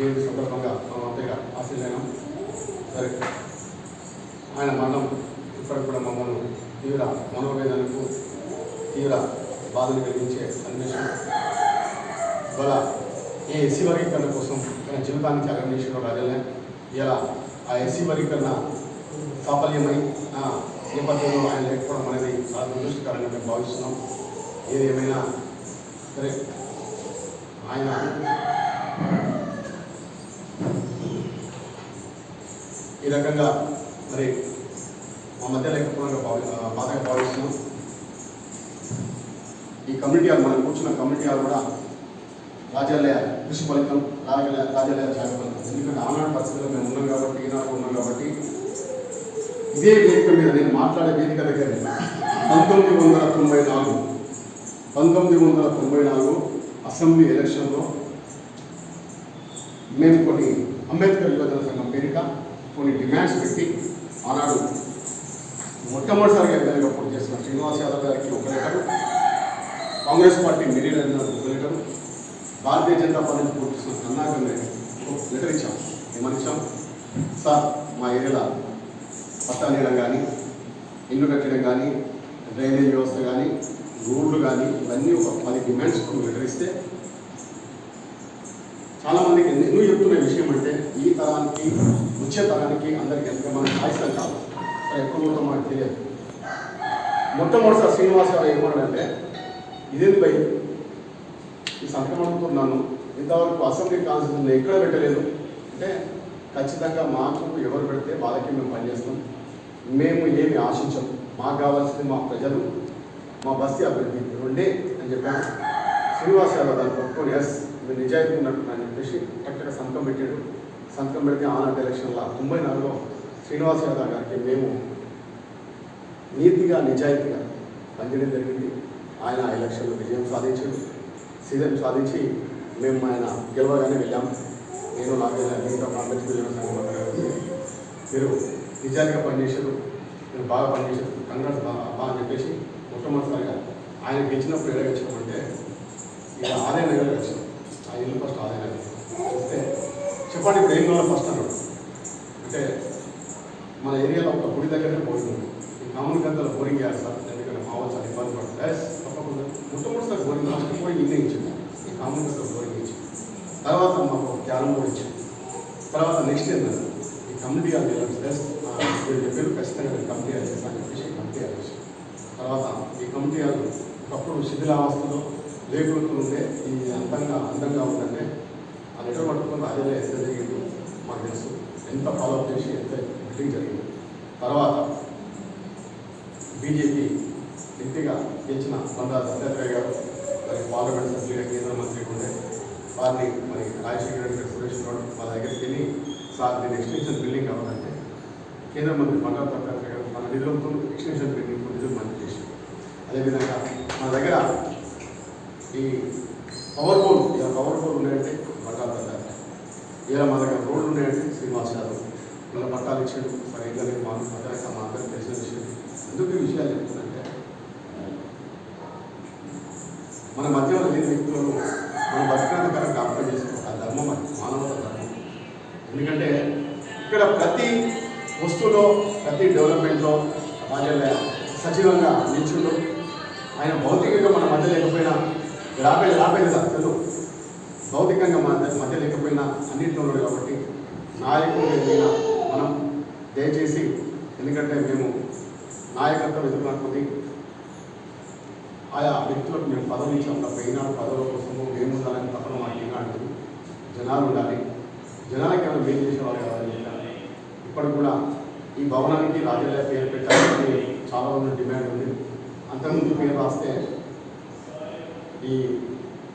జయంతి సందర్భంగా మనం అంతగా ఆశీర్వైనాం సరే. ఆయన మరణం ఇప్పటికి కూడా మమ్మల్ని తీవ్ర మనోవేదనకు తీవ్ర బాధను కలిగించే సన్నివేశం ఇవాళ ఈ ఎస్సీ వర్గీకరణ కోసం తన జీవితాన్ని త్యాగం చేసిన రాజలే ఇలా ఆ ఎస్సీ వర్గీకరణ సాఫల్యమై నేపథ్యంలో ఆయన లేకపోవడం అనేది చాలా దురదృష్టకరంగా మేము భావిస్తున్నాం. ఏది ఏమైనా సరే ఆయన ఈ రకంగా మరి మా మధ్య లేకపోవడంగా భావి బాధగా భావిస్తున్నాం ఈ కమ్యూనిటీ హాల్ మనం కూర్చున్న కమ్యూనిటీ హాల్ కూడా రాజాలయ కృషి ఫలితం రాజాలయ రాజాలయ త్యాగ ఫలితం. ఎందుకంటే ఆనాడు పరిస్థితుల్లో మేము ఉన్నాం కాబట్టి ఈనాడు ఉన్నాం కాబట్టి ఇదే వేదిక మీద నేను మాట్లాడే వేదిక దగ్గర పంతొమ్మిది వందల తొంభై నాలుగు పంతొమ్మిది వందల తొంభై నాలుగు అసెంబ్లీ ఎలక్షన్లో మేము కొన్ని అంబేద్కర్ యువజన సంఘం పేరిట కొన్ని డిమాండ్స్ పెట్టి ఆనాడు మొట్టమొదటిసారిగా ఎమ్మెల్యేగా పోటీ చేసిన శ్రీనివాస్ యాదవ్ గారికి ఒక లెటరు కాంగ్రెస్ పార్టీ మినీ రజనాథ్ ఒక లెటరు భారతీయ జనతా పార్టీ నుంచి పోటీ చేసిన ఒక లెటర్ ఇచ్చాం. ఏమని ఇచ్చాం సార్ మా ఏరియాలో పట్టాలు వేయడం కానీ ఇల్లు కట్టడం కానీ డ్రైనేజ్ వ్యవస్థ కానీ రోడ్లు కానీ ఇవన్నీ ఒక పది డిమాండ్స్ లెటర్ ఇస్తే చాలామందికి ఎందుకు చెప్తున్న విషయం అంటే ఈ ఎంత కాదు ఎక్కడ ఉందో మాకు తెలియదు మొట్టమొదటిసారి శ్రీనివాసరావు ఏమన్నాడంటే ఇదేంటి భయ్ ఈ సంతకం అనుకున్నాను ఇంతవరకు అసెంబ్లీ కాన్స్టిట్యూషన్ ఎక్కడ పెట్టలేదు అంటే ఖచ్చితంగా మాకు ఎవరు పెడితే వాళ్ళకి మేము పనిచేస్తాం మేము ఏమి ఆశించం మాకు కావాల్సింది మా ప్రజలు మా బస్తీ అభివృద్ధి రెండే అని చెప్పాను శ్రీనివాస్ యాదవ్ దాన్ని పట్టుకొని ఎస్ మీరు నిజాయితీ ఉన్నట్టు అని చెప్పేసి కరెక్ట్గా సంతకం పెట్టాడు. సంతకం పెడితే ఆనాటి ఎలక్షన్లో తొంభై నాలుగులో శ్రీనివాస్ యాదవ్ గారికి మేము నీతిగా నిజాయితీగా పనిచేయడం జరిగింది. ఆయన ఎలక్షన్లో విజయం సాధించాడు. సీజన్ సాధించి మేము ఆయన గెలవగానే వెళ్ళాం. నేను నాకు మిగతా అంబేద్కర్ మీరు నిజాయితీగా పనిచేశారు. మీరు బాగా పనిచేశారు. కంగ్రెస్ బాగా బాగా అని చెప్పేసి మొట్టమొదటిసారిగా ఆయన గెలిచినప్పుడు ఎలా గెలిచినప్పుడంటే ఇక ఆదాయ నగర్ గెలిచాం ఆ ఇల్లు ఫస్ట్ ఆదాయ నగర్. చెప్పండి ఇప్పుడు ఏం కావాలి ఫస్ట్ అన్నాడు మన ఏరియాలో ఒక గుడి దగ్గరనే బోరింగ్ ఉంది ఈ కామన్ గంటలో బోరింగ్ చేయాలి ఎందుకంటే మా వాళ్ళు చాలా ఇబ్బంది పడుతుంది తప్పకుండా. మొట్టమొదటిసారి బోరింగ్ లాస్ట్ పోయి ఇన్నే ఇచ్చింది ఈ కామన్ గంటల బోరింగ్ ఇచ్చింది తర్వాత మాకు క్యారం బోర్డ్ ఇచ్చింది తర్వాత నెక్స్ట్ ఏంటంటే ఈ కమిటీ అది ఎస్ మీరు చెప్పారు ఖచ్చితంగా నేను కమిటీ అది చేస్తాను చెప్పేసి కమిటీ ఆఫీస్ తర్వాత ఈ కమిటీ ఆఫ్ ఒకప్పుడు శిథిలావస్థలో లేకుండా ఉంటే ఈ అందంగా అందంగా ఉందంటే ఆ లెటర్ పట్టుకుని రాజేలో ఎంత జరిగిందో మాకు తెలుసు. ఎంత ఫాలోఅప్ చేసి ఎంత బిల్డింగ్ జరిగింది. తర్వాత బీజేపీ ఎంపీగా గెలిచిన బండా దత్తాత్రేయ గారు మరి పార్లమెంట్ సభ్యులుగా కేంద్ర మంత్రి ఉండే వారిని మరి రాజశేఖర రెడ్డి గారు సురేష్ గౌడ్ వాళ్ళ దగ్గరికి వెళ్ళి సార్ నేను ఎక్స్టెన్షన్ బిల్డింగ్ కావాలంటే కేంద్ర మంత్రి బండా దత్తాత్రేయ గారు మన నిధులతో ఎక్స్టెన్షన్ బిల్డింగ్ నిధులు మంజూరు చేసి అదేవిధంగా మన దగ్గర ఈ పవర్ బోర్డు ఇలా పవర్ బోర్డు ఉన్నాయంటే బండా దత్తాత్రేయ ఇలా మన దగ్గర రోడ్లు ఉన్నాయంటే మార్చారు మన పట్టాలు ఇచ్చాడు మరి ఇట్లా మాకు మా మా అందరూ తెలిసిన విషయం. ఎందుకు ఈ విషయాలు చెప్తుందంటే మన మధ్యలో లేని వ్యక్తులను మన బతికినంతకరం జ్ఞాపకం చేసుకో ఆ ధర్మం అది మానవత ధర్మం. ఎందుకంటే ఇక్కడ ప్రతి వస్తువులో ప్రతి డెవలప్మెంట్లో రాజల్లయ్య సజీవంగా నిల్చుండు. ఆయన భౌతికంగా మన మధ్య లేకపోయినా రాబేది రాబేది సత్తులు భౌతికంగా మన మధ్య లేకపోయినా అన్నింటిలో ఉన్నాడు కాబట్టి నాయకుడు ఎదిగిన మనం దయచేసి ఎందుకంటే మేము నాయకత్వం ఎదుర్కొన్న ఆయా వ్యక్తులకు మేము పదవులు ఇచ్చాం. తప్ప ఈనాడు పదవుల కోసము మేము ఉండాలని తప్పన మాకు ఈనాడు జనాలు ఉండాలి. జనాలకి ఏమైనా మేలు చేసేవారు కావాలని చెప్పాలి ఇప్పటికి కూడా ఈ భవనానికి రాజలయ పేరు పెట్టాలని చాలా మంది డిమాండ్ ఉంది. అంతకుముందు పేరు రాస్తే ఈ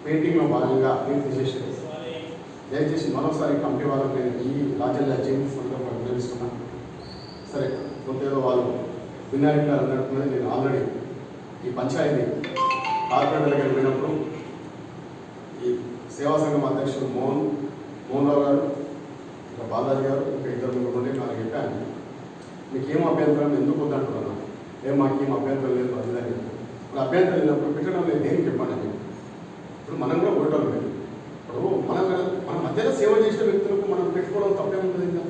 పెయింటింగ్లో భాగంగా పేరు తీసేసారు దయచేసి మరోసారి కంపెనీ వాళ్ళకి నేను ఈ రాజల్లా జయంతి సందర్భంగా వివరిస్తున్నాను సరే కొంతేదో వాళ్ళు వినాయక్ గారు నేను ఆల్రెడీ ఈ పంచాయతీ కార్పొరేటర్ దగ్గర పోయినప్పుడు ఈ సేవా సంఘం అధ్యక్షుడు మోహన్ మోహన్ రావు గారు ఇంకా బాలాజీ గారు ఇంకా ఇద్దరు ముగ్గురు ఉండి నాకు చెప్పాను మీకు ఏం అభ్యంతరం ఎందుకు వద్దంటున్నాను ఏం మాకేం ఏం అభ్యంతరం లేదు అది ఇప్పుడు అభ్యంతరం లేనప్పుడు పెట్టడం లేదు దేనికి చెప్పండి? అని ఇప్పుడు మనం కూడా ఓటర్లు. లేదు ఇప్పుడు మనం మన మధ్యలో సేవ చేసిన వ్యక్తులకు మనం పెట్టుకోవడం తప్పే ఉంటుంది కదా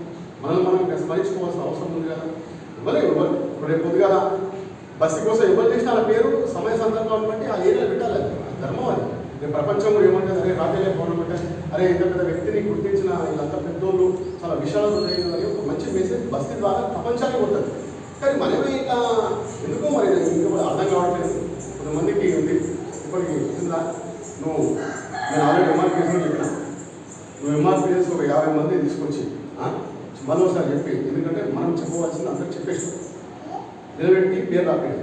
మనం మనం స్మరించుకోవాల్సిన అవసరం ఉంది కదా? ఎవరు ఎవరు? ఇప్పుడు రేపు కదా బస్సు కోసం ఎవరు చేసిన వాళ్ళ పేరు సమయ సందర్భాన్ని బట్టి ఆ ఏరియాలో పెట్టాలి అది. ధర్మం అది. రేపు ప్రపంచంలో ఏమంటే అరే రాజకీయ భవనం అంటే అరే ఇంత పెద్ద వ్యక్తిని గుర్తించిన వీళ్ళంతా పెద్దోళ్ళు చాలా విషయాలు ఉన్నాయి ఒక మంచి మెసేజ్ బస్తీ ద్వారా ప్రపంచానికి ఉంటుంది. కానీ మనమే ఇంకా ఎందుకో మరి ఇంకా కూడా అర్థం కావట్లేదు. కొంతమందికి ఉంది. ఇప్పటికి నువ్వు నేను ఆల్రెడీ ఎంఆర్పీఎస్లో చెప్పిన. నువ్వు ఎంఆర్పీఎస్ ఒక యాభై మంది తీసుకొచ్చి ఆ, మళ్ళీ ఒకసారి చెప్పి ఎందుకంటే మనం చెప్పవలసింది అందరికి చెప్పేసాం నిలబెట్టి పేరు రాపేది